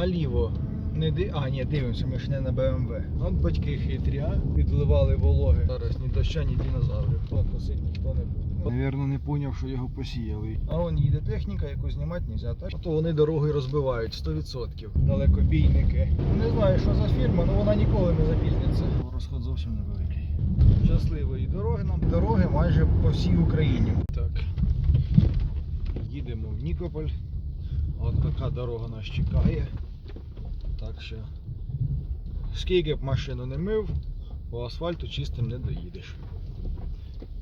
наліво. Не ди... А, ні, дивимося, ми ж не на БМВ. От батьки хитрі, а? Підливали вологи. Зараз ні доща, ні динозаврів. Хто косить, ніхто не буде. Навірно, не поняв, що його посіяли. А вон їде техніка, яку знімати не можна, так? А то вони дороги розбивають 100%. Далекобійники. Не знаю, що за фірма, але вона ніколи не запізниться. Розход зовсім невеликий. Щасливої дороги нам. Дороги майже по всій Україні. Так. Їдемо в Нікополь. От така дорога нас чекає. Що, скільки б машину не мив, по асфальту чистим не доїдеш.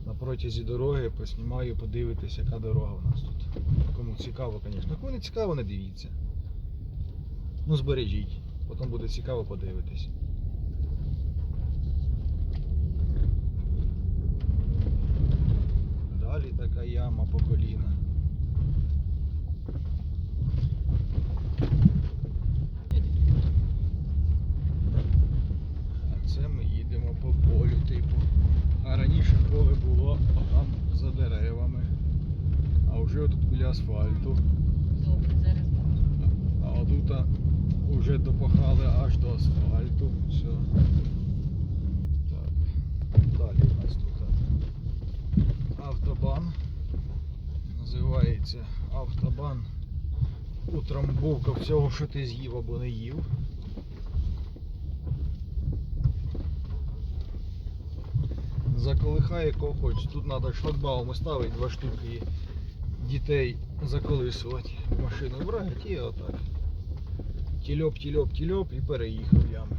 На протязі дороги поснімаю, подивитись, яка дорога у нас тут. Кому цікаво, звісно. Кому не цікаво, не дивіться. Ну, збережіть. Потім буде цікаво подивитись. Далі така яма по коліна. А їдемо по полю, типу. А раніше поле було там за деревами. А вже тут біля асфальту. Добре, зараз. А отут вже допахали аж до асфальту. Все. Так. Далі у нас тут автобан. Називається автобан. Утрамбовка всього, що ти з'їв або не їв. Заколихає кого хоче. Тут треба шлагбаум ставити два штуки і дітей заколисувати. Машину брати і отак. Тільоп, тільоп, тільоп і переїхав ями.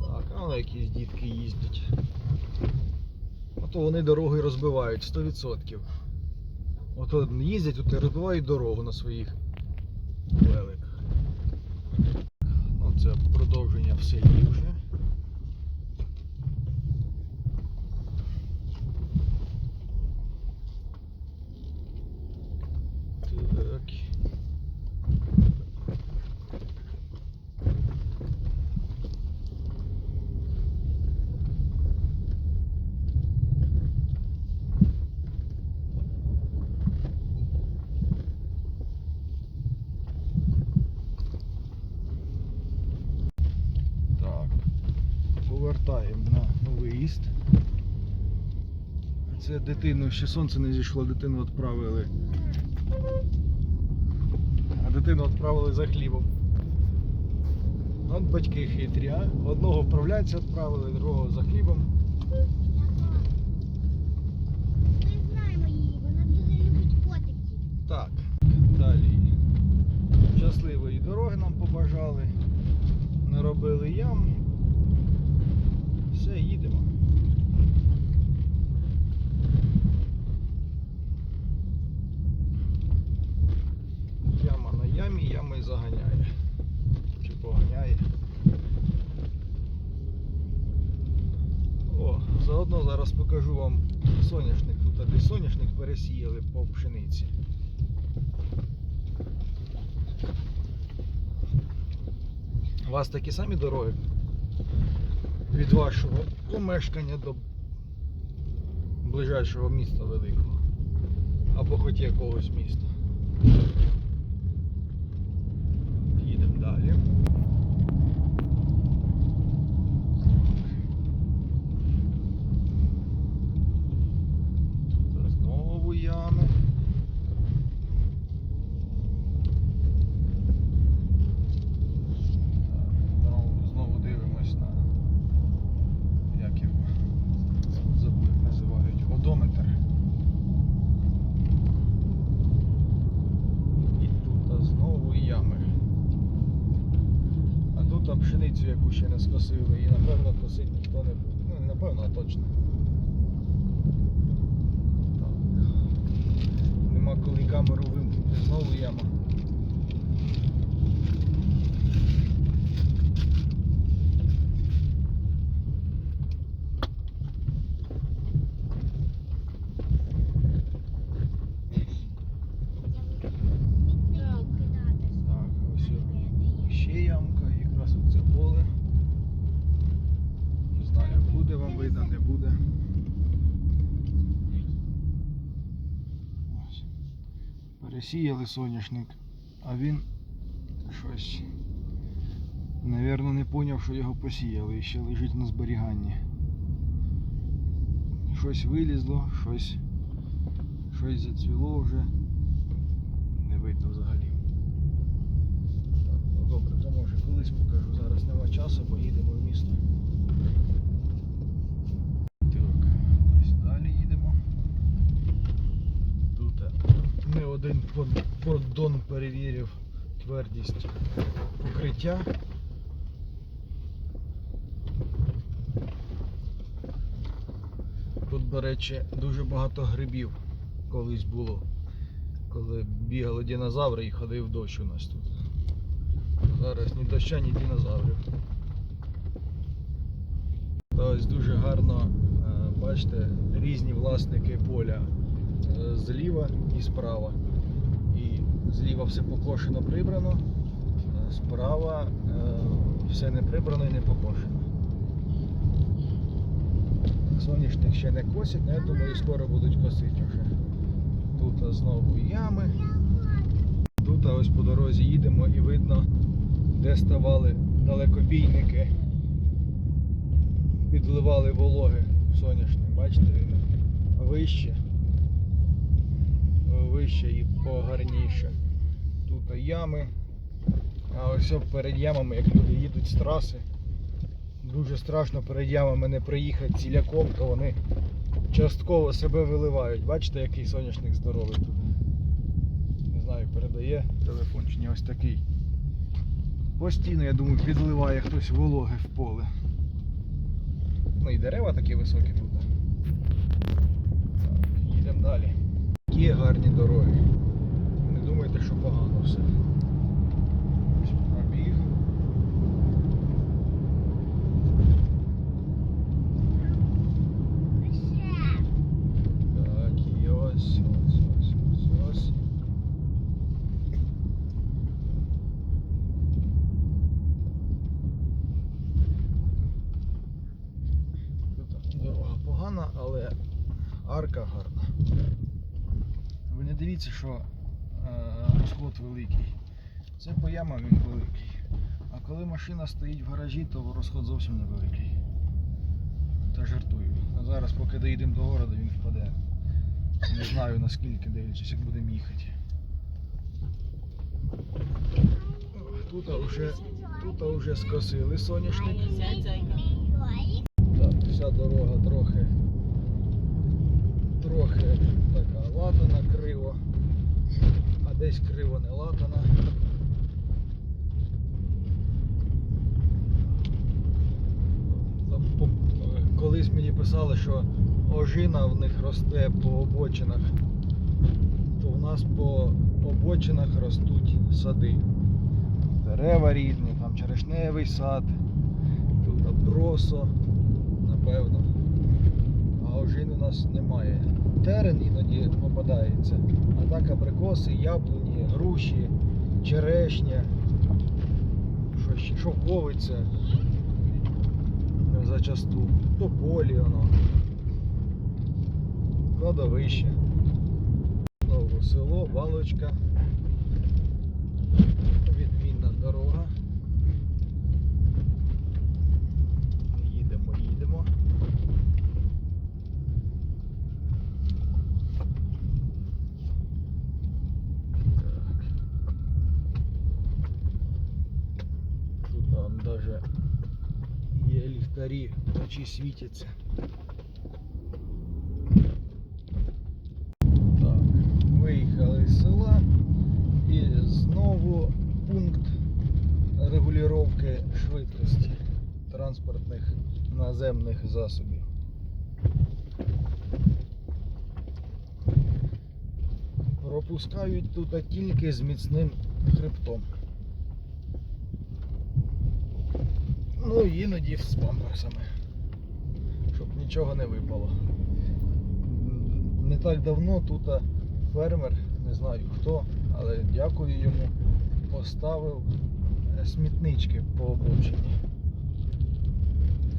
Так, а воно якісь дітки їздять. А то вони дороги розбивають 100%. От їздять от і розбивають дорогу на своїх великах. Ну, це продовження в селі вже. Так. Так. Повертаємо на виїзд. Це дитину, ще сонце не зійшло, дитину відправили. А дитину відправили за хлібом. От батьки хитрі, а? Одного вправляться відправили, другого за хлібом. Ми знаємо її, вона дуже любить котиків. Так, далі. Щасливої дороги нам побажали. Наробили ям. Все, їдемо. Яма на ямі, яма й заганяє. Чи поганяє. О, заодно зараз покажу вам соняшник. Тут десь соняшник пересіяли по пшениці. У вас такі самі дороги від вашого помешкання до ближайшого міста великого. Або хоч якогось міста. Їдемо далі. Тут знову ями. Знову, знову дивимось на як його забув, як називають одометр. І тут знову ями. А тут пшеницю, яку ще і напевно косить ніхто не буде. Ну не напевно, а точно. Так. Нема коли камеру вимкнути, знову яма. Пересіяли соняшник, а він щось, навірно, не поняв, що його посіяли і ще лежить на зберіганні. Щось вилізло, щось, щось зацвіло вже. Не видно взагалі. Ну добре, то може колись покажу. Зараз нема часу, бо їдемо в місто. Так, ось далі їдемо. Тут е, не один поддон перевірив твердість покриття. Тут, до речі, дуже багато грибів колись було. Коли бігали динозаври і ходив дощ у нас тут. Зараз ні доща, ні динозаврів. Та Ось дуже гарно, е, бачите, різні власники поля е, зліва і справа. Зліва все покошено, прибрано, справа е, все не прибрано і не покошено. Соняшник ще не косять, але я думаю, скоро будуть косити вже. Тут знову ями. Тут ось по дорозі їдемо і видно, де ставали далекобійники. Підливали вологи в. Бачите, вище. Вище і погарніше. Тут ями. А ось перед ямами, як люди їдуть з траси, дуже страшно перед ямами не приїхати ціляком, то вони частково себе виливають. Бачите, який соняшник здоровий тут. Не знаю, передає телефон чи ні ось такий. Постійно, я думаю, підливає хтось вологи в поле. Ну і дерева такі високі тут. Так, їдемо далі. Які гарні дороги. Не думайте, що погано все. Ось пробіг. Так, і ось, ось, ось, ось, ось. Тут дорога погана, але арка гарна. Ви не дивіться, що е, розход великий. Це по ямам він великий. А коли машина стоїть в гаражі, то розход зовсім невеликий. Та жартую. А зараз, поки доїдемо до города, він впаде. Не знаю наскільки, дивлячись, як будемо їхати. Тут вже, тут вже скосили соняшник. Так, вся дорога трохи, трохи така латана криво, а десь криво не латана. Колись мені писали, що ожина в них росте по обочинах, то в нас по обочинах ростуть сади. Дерева різні, там черешневий сад, тут бросо, напевно. Ожин у нас немає. Терен іноді попадається. А так абрикоси, яблуні, груші, черешня, що ще, шовковиця. Зачасту. Тополі воно. Кладовище. Знову село, валочка. Відмінна дорога. Їдемо, їдемо. Так. Тут там даже є ліхтарі, вночі світяться. Так, виїхали з села і знову пункт регулювання швидкості транспортних наземних засобів. Пропускають тут тільки з міцним хребтом. Ну іноді з памперсами. Щоб нічого не випало. Не так давно тут фермер, не знаю хто, але дякую йому, поставив е, смітнички по обочині.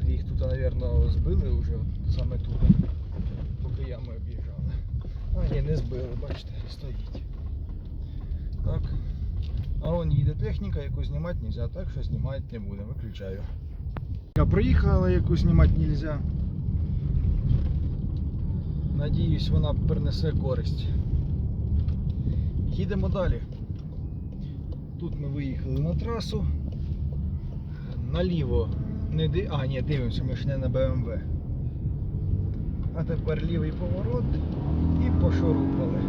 Їх тут, мабуть, збили вже саме тут, поки ями об'їжджали. А ні, не збили, бачите, стоїть. Вон їде техніка, яку знімати не можна, так що знімати не будемо, виключаю. Я проїхала, яку знімати не можна. Надіюсь, вона принесе користь. Їдемо далі. Тут ми виїхали на трасу. Наліво не ди... А, ні, дивимося, ми ж не на БМВ. А тепер лівий поворот і пошурупали.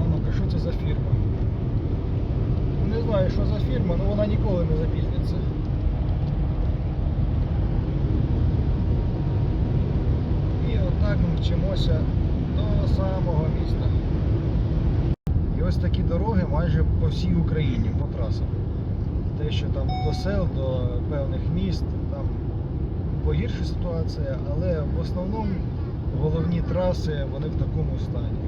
А ну-ка, що це за фірма? Не знаю, що за фірма, але вона ніколи не запізниться. І отак ми мчимося до самого міста. І ось такі дороги майже по всій Україні, по трасам. Те, що там до сел, до певних міст, там погірша ситуація, але в основному головні траси вони в такому стані.